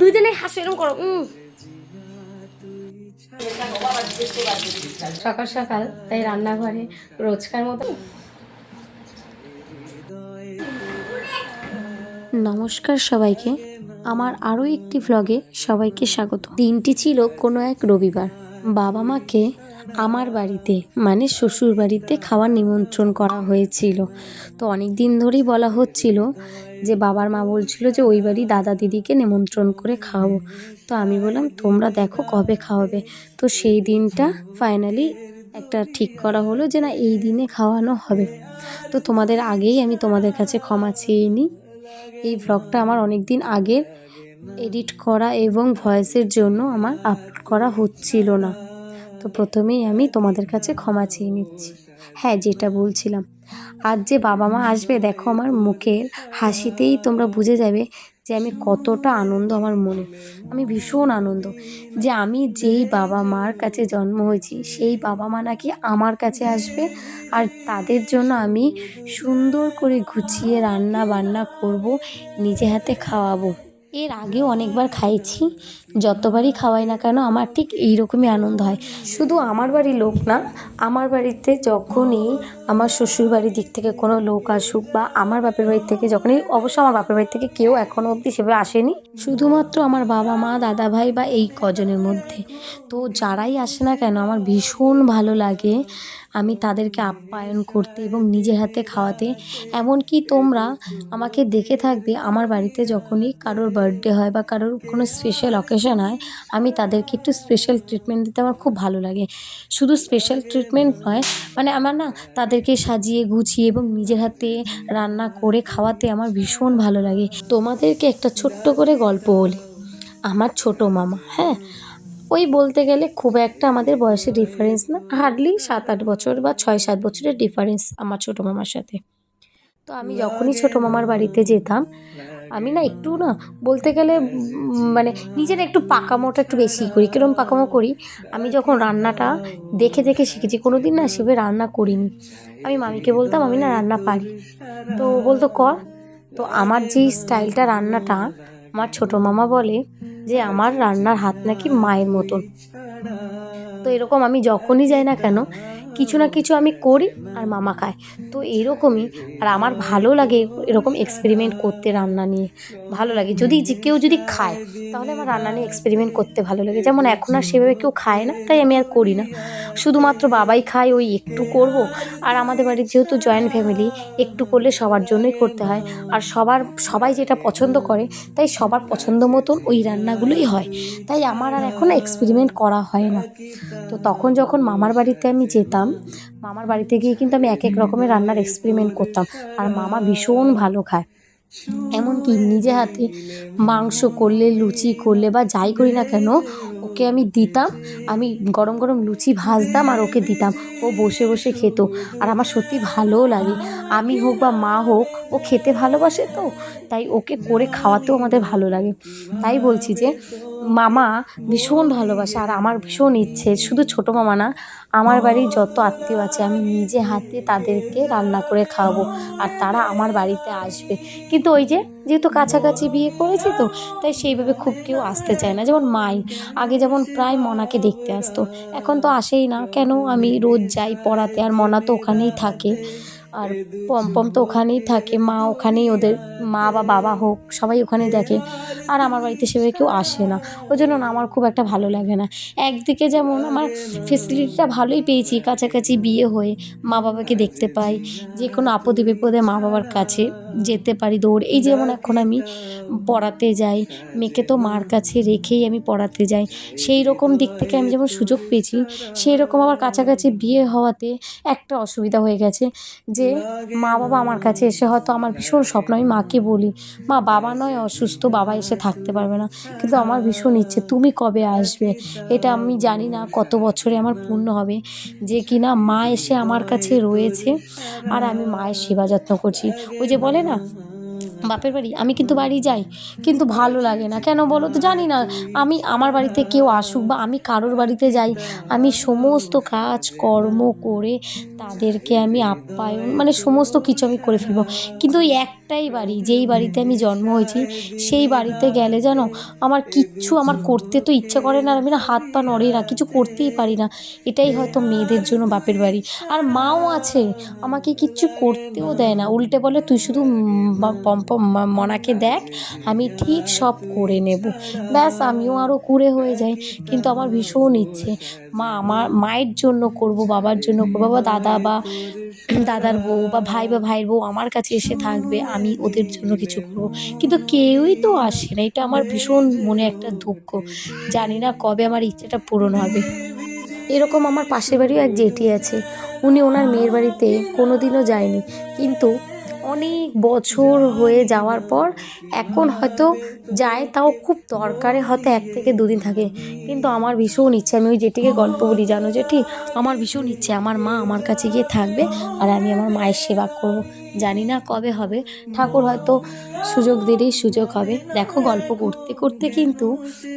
দুজনে হাসো এরকম করো সকাল সকাল তাই রান্নাঘরে রোজকার মতো। নমস্কার সবাইকে, আমার আরও একটি ভ্লগে সবাইকে স্বাগত। দিনটি ছিল কোনো এক রবিবার। বাবা মাকে আমার বাড়িতে মানে শ্বশুর বাড়িতে খাওয়ার নিমন্ত্রণ করা হয়েছিল। তো অনেক দিন ধরেই বলা হচ্ছিল যে, বাবার মা বলছিল যে, ওই বাড়ি দাদা দিদিকে নিমন্ত্রণ করে খাওয়াবো। তো আমি বললাম, তোমরা দেখো কবে খাওয়াবে? তো সেই দিনটা ফাইনালি একটা ঠিক করা হলো যে, না, এই দিনে খাওয়ানো হবে। তো তোমাদের আগেই আমি তোমাদের কাছে ক্ষমা চেয়ে নিই। এই ভ্লগটা আমার অনেক দিন আগের এডিট করা এবং ভয়েসের জন্য আমার আপলোড করা হচ্ছিল না। তো প্রথমেই আমি তোমাদের কাছে ক্ষমা চেয়ে নিচ্ছি। হ্যাঁ যেটা বলছিলাম। আজ যে বাবা মা আসবে, দেখো আমার মুখের হাসিতেই তোমরা বুঝে যাবে যে আমি কতটা আনন্দ আমার মনে। আমি ভীষণ আনন্দ যে আমি যেই বাবা মার কাছে জন্ম হয়েছি, সেই বাবা মা নাকি আমার কাছে আসবে আর তাদের জন্য আমি সুন্দর করে গুছিয়ে রান্না বান্না করব, নিজে হাতে খাওয়াবো। এর আগেও অনেকবার খাইছি, যতবারই খাওয়াই না কেন আমার ঠিক এইরকমই আনন্দ হয়। শুধু আমার বাড়ির লোক না, আমার বাড়িতে যখনই আমার শ্বশুর বাড়ির দিক থেকে কোনো লোক আসুক বা আমার বাপের বাড়ির থেকে যখনই, অবশ্য আমার বাপের বাড়ি থেকে কেউ এখনও অবধি সেভাবে আসেনি। শুধুমাত্র আমার বাবা মা, দাদা ভাই বা এই কজনের মধ্যে। তো যারাই আসে না কেন, আমার ভীষণ ভালো লাগে আমি তাদেরকে আপ্যায়ন করতে এবং নিজে হাতে খাওয়াতে। এমনকি তোমরা আমাকে দেখে থাকবে আমার বাড়িতে যখনই কারোর বার্থডে হয় বা কারোর কোনো স্পেশাল অকেশন হয়, আমি তাদেরকে একটু স্পেশাল ট্রিটমেন্ট দিতে আমার খুব ভালো লাগে। শুধু স্পেশাল ট্রিটমেন্ট নয় মানে আমার না তাদেরকে সাজিয়ে, গুছিয়ে এবং নিজের হাতে রান্না করে খাওয়াতে আমার ভীষণ ভালো লাগে। তোমাদেরকে একটা ছোট্ট করে গল্প বলি। আমার ছোট মামা হ্যাঁ? ওই বলতে গেলে খুব একটা আমাদের বয়সের ডিফারেন্স না। হার্ডলি সাত আট বছর বা ছয় সাত বছরের ডিফারেন্স আমার ছোট মামার সাথে। তো আমি যখনই ছোট মামার বাড়িতে যেতাম, আমি না একটু না বলতে গেলে মানে নিজের একটু পাকামোটা একটু বেশি করি। কিরম পাকামো করি? আমি যখন রান্নাটা দেখে দেখে শিখেছি কোনো দিন না সেভাবে রান্না করিনি। আমি মামিকে বলতাম, আমি না রান্না পারি। তো বলতো, কর। তো আমার যেই স্টাইলটা রান্নাটা আমার ছোট মামা বলে যে আমার রান্নার হাত নাকি মায়ের মতন। তো এরকম আমি যখনই যাই না কেন কিছু না কিছু আমি করি আর মামা খায়। তো এরকমই, আর আমার ভালো লাগে এরকম এক্সপেরিমেন্ট করতে রান্না নিয়ে। ভালো লাগে। যদি কেউ যদি খায়, তাহলে আমার রান্না নিয়ে এক্সপেরিমেন্ট করতে ভালো লাগে। যেমন এখন আর সেভাবে কেউ খায় না, তাই আমি আর করি না। শুধুমাত্র বাবাই খায়, ওই একটু করব। আর আমাদের বাড়ির যেহেতু জয়েন্ট ফ্যামিলি একটু করলে সবার জন্যই করতে হয়। আর সবার, সবাই যেটা পছন্দ করে, তাই সবার পছন্দ মতন ওই রান্নাগুলোই হয়। তাই আমার আর এখন এক্সপেরিমেন্ট করা হয় না। তো তখন যখন মামার বাড়িতে আমি যেতাম মামার বাড়িতে গিয়ে কিন্তু আমি এক এক রকমের রান্নার এক্সপেরিমেন্ট করতাম। আর মামা ভীষণ ভালো খায়। এমনকি নিজে হাতে মাংস করলে, লুচি করলে বা যাই করি না কেন, ওকে আমি দিতাম। আমি গরম গরম লুচি ভাজতাম আর ওকে দিতাম। ও বসে বসে খেত। আর আমার সত্যি ভালোও লাগে। আমি হোক বা মা হোক, ও খেতে ভালোবাসে তো। তাই ওকে করে খাওয়াতেও আমাদের ভালো লাগে। তাই বলছি যে মামা ভীষণ ভালোবাসে আর আমার ভীষণ ইচ্ছে, শুধু ছোটো মামা না, আমার বাড়ির যত আত্মীয় আছে, আমি নিজে হাতে তাদেরকে রান্না করে খাওয়াবো আর তারা আমার বাড়িতে আসবে। কিন্তু ওই যে যেহেতু কাছাকাছি বিয়ে করেছি তো, তাই সেইভাবে খুব কেউ আসতে চায় না। যেমন মাই, আগে যেমন প্রায় মনাকে দেখতে আসতো, এখন তো আসেই না। কেন আমি রোজ যাই পড়াতে? আর মনা তো ওখানেই থাকে। আর পম্পম তো ওখানেই থাকে, মা ওখানেই ওদের, মা বা বাবা হোক, সবাই ওখানে দেখে। আর আমার বাড়িতে সেভাবে কেউ আসে না, ওই জন্য না আমার খুব একটা ভালো লাগে না। একদিকে যেমন আমার ফেসিলিটিটা ভালোই পেয়েছি, কাছাকাছি বিয়ে হয়ে মা বাবাকে দেখতে পাই যে কোনো আপদে বিপদে মা বাবার কাছে। যেতে পারি দৌড়। এই যেমন এখন আমি পড়াতে যাই মেয়েকে তো মার কাছে রেখেই আমি পড়াতে যাই। সেই রকম দিক থেকে আমি যেমন সুযোগ পেয়েছি সেই রকম আমার কাছাকাছি বিয়ে হওয়াতে একটা অসুবিধা হয়ে গেছে যে মা বাবা আমার কাছে এসে হয়তো আমার ভীষণ স্বপ্ন আমি মাকে বলি মা বাবা নয় অসুস্থ বাবা এসে থাকতে পারবে না। কিন্তু আমার ভীষণ ইচ্ছে তুমি কবে আসবে? এটা আমি জানি না কত বছরে আমার পূর্ণ হবে যে কিনা মা এসে আমার কাছে রয়েছে আর আমি মায়ের সেবা যত্ন করছি। ওই যে বলে না বাপের বাড়ি, আমি কিন্তু বাড়ি যাই, কিন্তু ভালো লাগে না। কেন বলো তো? জানি না, আমি আমার বাড়িতে কেউ আসুক বা আমি কারোর বাড়িতে যাই, আমি সমস্ত কাজ কর্ম করে তাদেরকে আমি আপ্যায়ন মানে সমস্ত কিছু আমি করে ফেলব। কিন্তু ওই একটা একটাই বাড়ি, যেই বাড়িতে আমি জন্ম হয়েছি, সেই বাড়িতে গেলে জানো, আমার কিচ্ছু আমার করতে তো ইচ্ছা করে না আর আমি না হাত পা নড়ে না, কিছু করতেই পারি না। এটাই হয়তো মেয়েদের জন্য বাপের বাড়ি। আর মাও আছে, আমাকে কিচ্ছু করতেও দেয় না। উল্টে বলে, তুই শুধু মনাকে দেখ, আমি ঠিক সব করে নেব। ব্যাস, আমিও আরও কুড়ে হয়ে যাই, কিন্তু আমার ভীষণ ইচ্ছে। মা আমার মায়ের জন্য করব, বাবার জন্য করব, বা দাদা, বা দাদার বউ, বা ভাই, বা ভাইয়ের বউ আমার কাছে এসে থাকবে আমি ওদের জন্য কিছু করব। কিন্তু কেউই তো আসে না। এটা আমার ভীষণ মনে একটা দুঃখ। জানি না কবে আমার ইচ্ছেটা পূরণ হবে। এরকম আমার পাশের বাড়িও এক জেঠি আছে। উনি ওনার মেয়ের বাড়িতে কোনো দিনও যায়নি। কিন্তু অনেক বছর হয়ে যাওয়ার পর এখন হয়তো যায়, তাও খুব দরকারে হয়তো এক থেকে দুদিন থাকে। কিন্তু আমার ভীষণ ইচ্ছে, আমি ওই জেঠিকে গল্প বলি, জানো জেঠি? আমার ভীষণ ইচ্ছে, আমার মা আমার কাছে গিয়ে থাকবে আর আমি আমার মায়ের সেবা করব। জানি না কবে হবে। ঠাকুর হয়তো সুযোগ দিলেই সুযোগ হবে। দেখো গল্প করতে করতে কিন্তু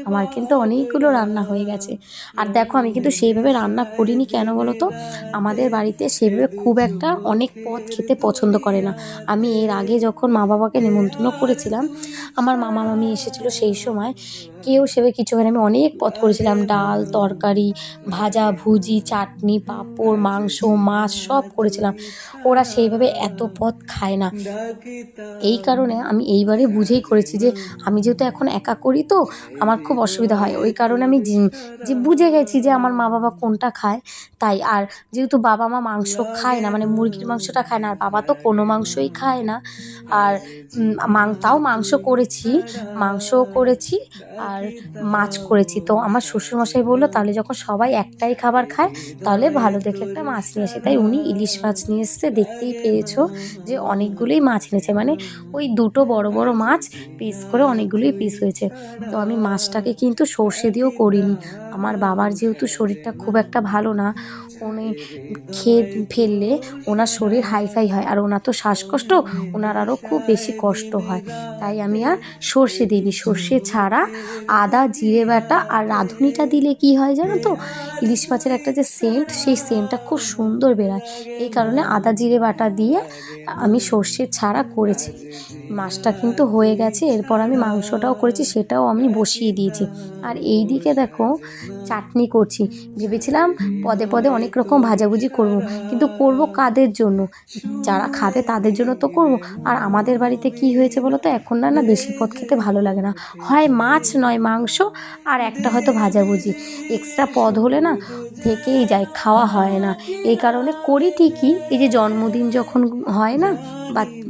আমার কিন্তু অনেকগুলো রান্না হয়ে গেছে। আর দেখো আমি কিন্তু সেইভাবে রান্না করিনি কেন বলো তো আমাদের বাড়িতে সেভাবে খুব একটা অনেক পদ খেতে পছন্দ করে না। আমি এর আগে যখন মা বাবাকে নেমন্তন্ন করেছিলাম, আমার মামা মামি এসেছিল সেই সময় কেউ সেভাবে কিছু হয় আমি অনেক পদ করেছিলাম, ডাল, তরকারি, ভাজা, ভুজি, চাটনি, পাঁপড়, মাংস, মাছ, সব করেছিলাম। ওরা সেইভাবে এত পদ খায় না। এই কারণে আমি এইবারে বুঝেই করেছি যে আমি যেহেতু এখন একা করি তো আমার খুব অসুবিধা হয়। ওই কারণে আমি যে- বুঝে গেছি যে আমার মা বাবা কোনটা খায়, তাই। আর যেহেতু বাবা মা মাংস খায় না মানে মুরগির মাংসটা খায় না, আর বাবা তো কোনো মাংসই খায় না। আর তাও মাংস করেছি, মাংসও করেছি, আর মাছ করেছি। তো আমার শ্বশুরমশাই বলল, তাহলে যখন সবাই একটাই খাবার খায়, তাহলে ভালো দেখে একটা মাছ নিয়ে আসে তাই উনি ইলিশ মাছ নিয়ে এসছে। দেখতেই পেয়েছ যে অনেকগুলোই মাছ এনেছে। মানে ওই দুটো বড় বড় মাছ পিস করে অনেকগুলোই পিস হয়েছে। তো আমি মাছটাকে কিন্তু সর্ষে দিয়েও করিনি। আমার বাবার যেহেতু শরীরটা খুব একটা ভালো না, উনি খেয়ে ফেললে ওনার শরীর হাইফাই হয় আর ওনার তো শ্বাসকষ্ট, ওনার আরও খুব বেশি কষ্ট হয়। তাই আমি আর সর্ষে দিইনি। সর্ষে ছাড়া আদা, জিরে বাটা আর রাঁধুনিটা দিলে কি হয় জানো তো? ইলিশ মাছের একটা যে সেন্ট সেই সেন্টটা খুব সুন্দর বেরোয়। এই কারণে আদা, জিরে বাটা দিয়ে আমি সর্ষে ছাড়া করেছি। মাছটা কিন্তু হয়ে গেছে, এরপর আমি মাংসটাও করেছি, সেটাও আমি বসিয়ে দিয়েছি। আর এই দিকে দেখো চাটনি করছি। ভেবেছিলাম পদে পদে অনেক রকম ভাজাভুজি করব, কিন্তু করব কাদের জন্য? যারা খাবে তাদের জন্য তো করব। আর আমাদের বাড়িতে কি হয়েছে বলো তো? এখন না না বেশি পদ খেতে ভালো লাগে না। হয় মাছ, নয় মাংস, আর একটা হয়তো ভাজাভুজি। এক্সট্রা পদ হলে না থেকেই যায়, খাওয়া হয় না। এই কারণে করি ঠিকই। এই যে জন্মদিন যখন হয় না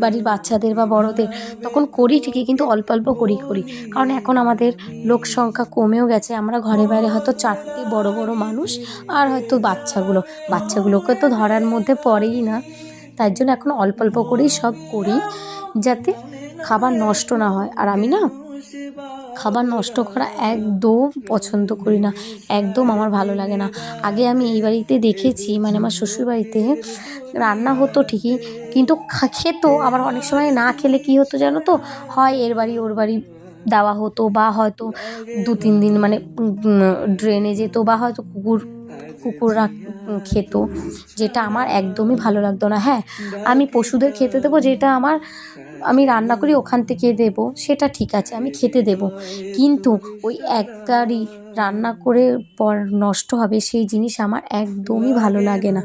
বাড়ির বাচ্চাদের বা বড়দের, তখন করি ঠিকই, কিন্তু অল্প অল্প করি করি। কারণ এখন আমাদের লোক সংখ্যা কমেও গেছে, আমরা ঘরে বাইরে হয়তো চারটে বড় বড় মানুষ আর হয়তো বাচ্চাগুলো। বাচ্চাগুলোকে তো ধরার মধ্যে পড়েই না। তার জন্য এখন অল্প অল্প করেই সব করি, যাতে খাবার নষ্ট না হয়। আর আমি না খাবার নষ্ট করা একদম পছন্দ করি না। একদম আমার ভালো লাগে না। আগে আমি এই বাড়িতে দেখেছি মানে আমার শ্বশুর বাড়িতে রান্না হতো ঠিকই, কিন্তু খেত। আবার অনেক সময় না খেলে কি হতো জানো তো? হয় এর বাড়ি ওর বাড়ি দেওয়া হতো বা হয়তো দু, তিন দিন মানে ড্রেনে যেত বা হয়তো কুকুর, কুকুররা খেত, যেটা আমার একদমই ভালো লাগতো না। হ্যাঁ আমি পশুদের খেতে দেবো যেটা আমার আমি রান্না করি, ওখান থেকে দেবো, সেটা ঠিক আছে, আমি খেতে দেবো। কিন্তু ওই একবারই রান্না করে পর নষ্ট হবে, সেই জিনিস আমার একদমই ভালো লাগে না।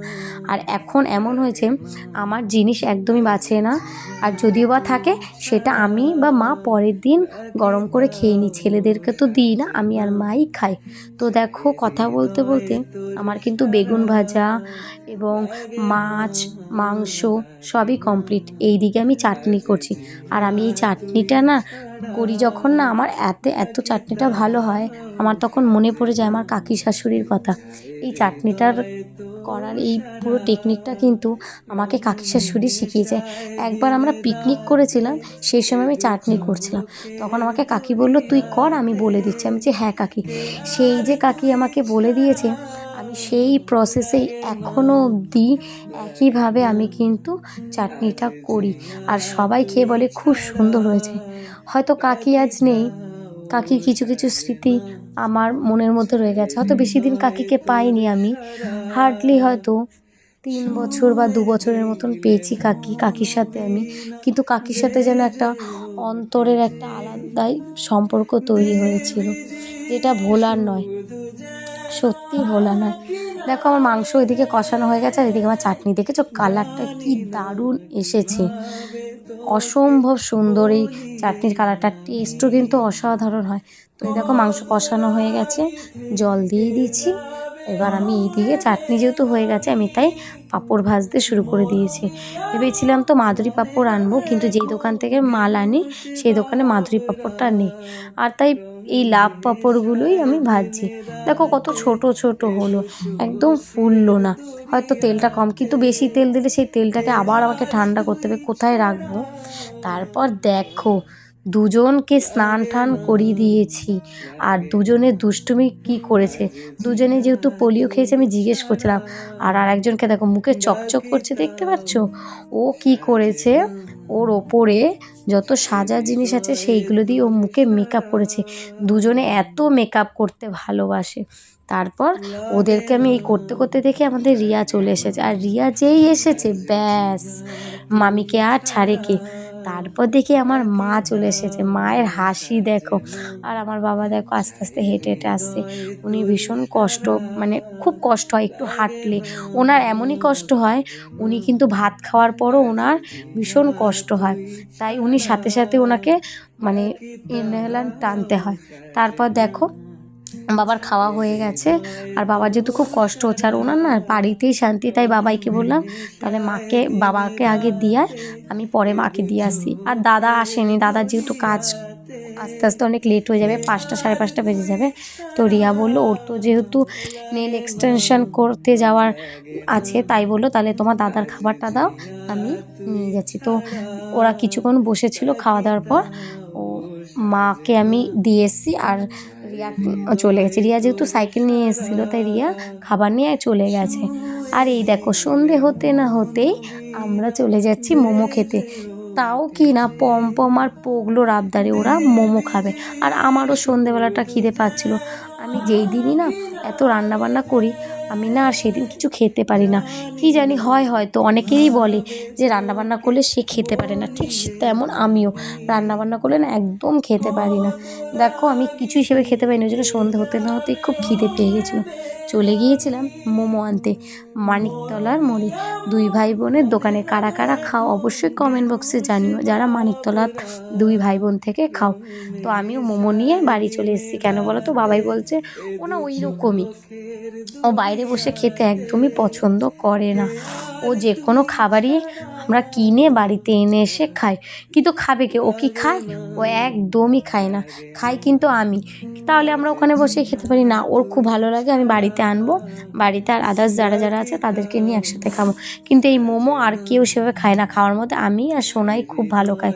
আর এখন এমন হয়েছে, আমার জিনিস একদমই বাঁচে না, আর যদিও বা থাকে, সেটা আমি বা মা পরের দিন গরম করে খেয়ে নিই। ছেলেদেরকে তো দিই না, আমি আর মাই খাই। তো দেখো, কথা বলতে বলতে আমার কিন্তু বেগুন ভাজা এবং মাছ, মাংস সবই কমপ্লিট এই দিকে আমি চাটনি করছি। আর আমি এই চাটনিটা না করি যখন না আমার এত এত চাটনিটা ভালো হয়, আমার তখন মনে পড়ে যায় আমার কাকি শাশুড়ির কথা। এই চাটনিটার করার এই পুরো টেকনিকটা কিন্তু আমাকে কাকি শাশুড়ি শিখিয়েছে। একবার আমরা পিকনিক করেছিলাম, সেই সময় আমি চাটনি করছিলাম। তখন আমাকে কাকি বলল, তুই কর, আমি বলে দিচ্ছি। আমি যে হ্যাঁ কাকি। সেই যে কাকি আমাকে বলে দিয়েছে সেই প্রসেসে এখনও অবধি একইভাবে আমি কিন্তু চাটনিটা করি। আর সবাই খেয়ে বলে খুব সুন্দর হয়েছে। হয়তো কাকি আজ নেই। কাকির কিছু কিছু স্মৃতি আমার মনের মধ্যে রয়ে গেছে। হয়তো বেশি দিন কাকিকে পাইনি আমি। হার্ডলি হয়তো তিন বছর বা দু বছরের মতন পেয়েছি কাকি, কাকির সাথে আমি। কিন্তু কাকির সাথে যেন একটা অন্তরের একটা আলাদাই সম্পর্ক তৈরি হয়েছিল। যেটা ভোলার নয়। সত্যি ভোলা নয়। দেখো, আমার মাংস ওইদিকে কষানো হয়ে গেছে, আর এদিকে আমার চাটনি। দেখেছ কালারটা? কি দারুণ এসেছে। অসম্ভব সুন্দর এই চাটনির কালারটা। টেস্টও কিন্তু অসাধারণ হয়। তো এই দেখো, মাংস কষানো হয়ে গেছে। জল দিয়ে দিয়েছি। এবার আমি এইদিকে চাটনি যেহেতু হয়ে গেছে, আমি তাই পাঁপড় ভাজতে শুরু করে দিয়েছি। ভেবেছিলাম তো মাধুরী পাঁপড় আনব, কিন্তু যেই দোকান থেকে মাল আনি, সেই দোকানে মাধুরী পাঁপড়টা নেই। আর তাই এই লাভ পাঁপড়গুলোই আমি ভাজছি। দেখো কত ছোট ছোট হলো, একদম ফুললো না। হয়তো তেলটা কম, কিন্তু বেশি তেল দিলে সেই তেলটাকে আবার আমাকে ঠান্ডা করতে হবে, কোথায় রাখব? তারপর দেখো দুজনকে স্নান টান করিয়ে দিয়েছি। আর দুজনে দুষ্টুমি কি করেছে? দুজনে যেহেতু পোলিও খেয়েছে, আমি জিজ্ঞেস করছিলাম, আর আর একজনকে দেখো মুখে চকচক করছে, দেখতে পাচ্ছ? ও কি করেছে? ওর ওপরে যত সাজার জিনিস আছে, সেইগুলো দিয়ে ও মুখে মেকআপ করেছে। দুজনে এত মেকআপ করতে ভালোবাসে। তারপর ওদেরকে আমি এই করতে করতে দেখে আমাদের রিয়া চলে এসেছে। আর রিয়া যেই এসেছে, ব্যাস। মামিকে আর ছাড়ে কে? তারপর দেখি আমার মা চলে এসেছে। মায়ের হাসি দেখো। আর আমার বাবা দেখো আস্তে আস্তে হেঁটে হেঁটে আসছে। উনি ভীষণ কষ্ট মানে খুব কষ্ট হয় একটু হাঁটলে। ওনার এমনই কষ্ট হয়, উনি কিন্তু ভাত খাওয়ার পরও ওনার ভীষণ কষ্ট হয়। তাই উনি সাথে সাথে ওনাকে মানে ইনহেলার টানতে হয়। তারপর দেখো বাবার খাওয়া হয়ে গেছে, আর বাবার যেহেতু খুব কষ্ট হচ্ছে, আর ওনার না বাড়িতেই শান্তি, তাই বাবাইকে বললাম, তাহলে মাকে, বাবাকে আগে দিয়ে আমি পরে মাকে দিয়ে আসি। আর দাদা আসেনি, দাদা যেহেতু কাজ আস্তে আস্তে অনেক লেট হয়ে যাবে, পাঁচটা সাড়ে পাঁচটা বেজে যাবে, তো রিয়া বলল, ওর তো যেহেতু নেল এক্সটেনশন করতে যাওয়ার আছে, তাই বলল, তাহলে তোমার দাদার খাবারটা দাও, আমি নিয়ে যাচ্ছি। তো ওরা কিছুক্ষণ বসেছিল খাওয়া দাওয়ার পর মাকে আমি দিয়ে এসেছি আর রিয়া চলে গেছে। রিয়া যেহেতু সাইকেল নিয়ে এসেছিল, তাই রিয়া খাবার নিয়ে চলে গেছে। আর এই দেখো, সন্ধে হতে না হতেই আমরা চলে যাচ্ছি মোমো খেতে। তাও কি না পম্পম আর পোগলোর আবদারে ওরা মোমো খাবে। আর আমারও সন্ধেবেলাটা খিদে পাচ্ছিল। আমি যেই দিনই না এত রান্না বান্না করি, আমি না আর সেদিন কিছু খেতে পারি না। কি জানি হয় হয়তো, অনেকেরই বলে যে রান্না বান্না করলে সে খেতে পারে না। ঠিক তেমন আমিও রান্না বান্না করলে না একদম খেতে পারি না। দেখো, আমি কিছু হিসেবে খেতে পারি না, ওই জন্য সন্ধে হতে না হতেই খুব খিদে পেয়ে গেছিল। চলে গিয়েছিলাম মোমো আনতে, মানিকতলার মোড়ে। দুই ভাই বোনের দোকানে কারা কারা খাও অবশ্যই কমেন্ট বক্সে জানিও। যারা মানিকতলার দুই ভাই বোন থেকে খাও। তো আমিও মোমো নিয়ে বাড়ি চলে এসেছি। কেন বলো তো? বাবাই বলছে ও ওনা ওই রকমই ও বাইরে বসে খেতে একদমই পছন্দ করে না। ও যে কোনো খাবারই আমরা কিনে বাড়িতে এনে এসে খাই। কিন্তু খাবে কে? ও কি খায়? ও একদমই খায় না। খাই কিন্তু আমি। তাহলে আমরা ওখানে বসে খেতে পারি। না, ওর খুব ভালো লাগে। আমি বাড়িতে আনব। বাড়িতে আর আদার্স যারা যারা আছে, তাদেরকে নিয়ে একসাথে খাব। কিন্তু এই মোমো আর কেউ সেভাবে খায় না। খাওয়ার মধ্যে আমি আর সোনাই খুব ভালো খাই।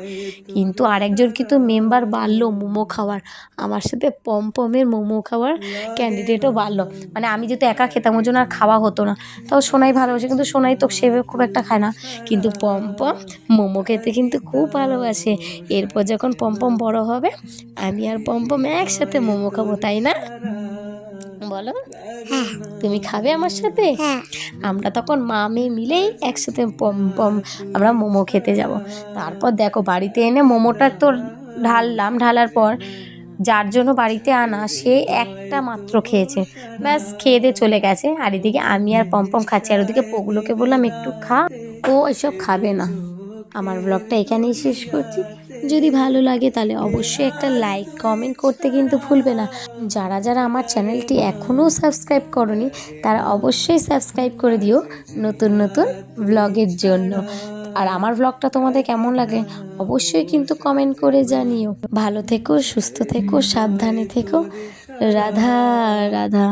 কিন্তু আরেকজন কিন্তু মেম্বার বাড়লো মোমো খাওয়ার। আমার সাথে পমপমের মোমো খাওয়ার ক্যান্ডিডেটও বাড়লো। মানে আমি যেহেতু একা খেতাম ওই জন্য আর খাওয়া হতো না। তাও সোনাই ভালোবাসে। কিন্তু সোনাই তো সেভাবে খুব একটা খায় না। কিন্তু পমপম মোমো খেতে কিন্তু খুব ভালোবাসে। এরপর যখন পমপম বড় হবে আমি আর পমপম একসাথে মোমো খাব তাই না? বলো হ্যাঁ। তুমি খাবে আমার সাথে? হ্যাঁ। আমরা তখন মা মেয়ে মিলেই একসাথে পম পম আমরা মোমো খেতে যাব। তারপর দেখো বাড়িতে এনে মোমোটা তো ঢাললাম ঢালার পর যার জন্য বাড়িতে আনা সে একটা মাত্র খেয়েছে। ব্যাস খেয়ে দিয়ে চলে গেছে। আর এদিকে আমি আর পমপম খাচ্ছি। আর ওদিকে পগুলোকে বললাম একটু খা। ও এসব খাবে না। আমার ব্লগটা এখানেই শেষ করছি। যদি ভালো লাগে তাহলে অবশ্যই একটা লাইক কমেন্ট করতে কিন্তু ভুলবে না। যারা যারা আমার চ্যানেলটি এখনও সাবস্ক্রাইব করনি, তারা অবশ্যই সাবস্ক্রাইব করে দিও নতুন নতুন ব্লগের জন্য। আর আমার ব্লগটা তোমাদের কেমন লাগে অবশ্যই কিন্তু কমেন্ট করে জানিও। ভালো থেকো, সুস্থ থেকো, সাবধানে থেকো। রাধা রাধা।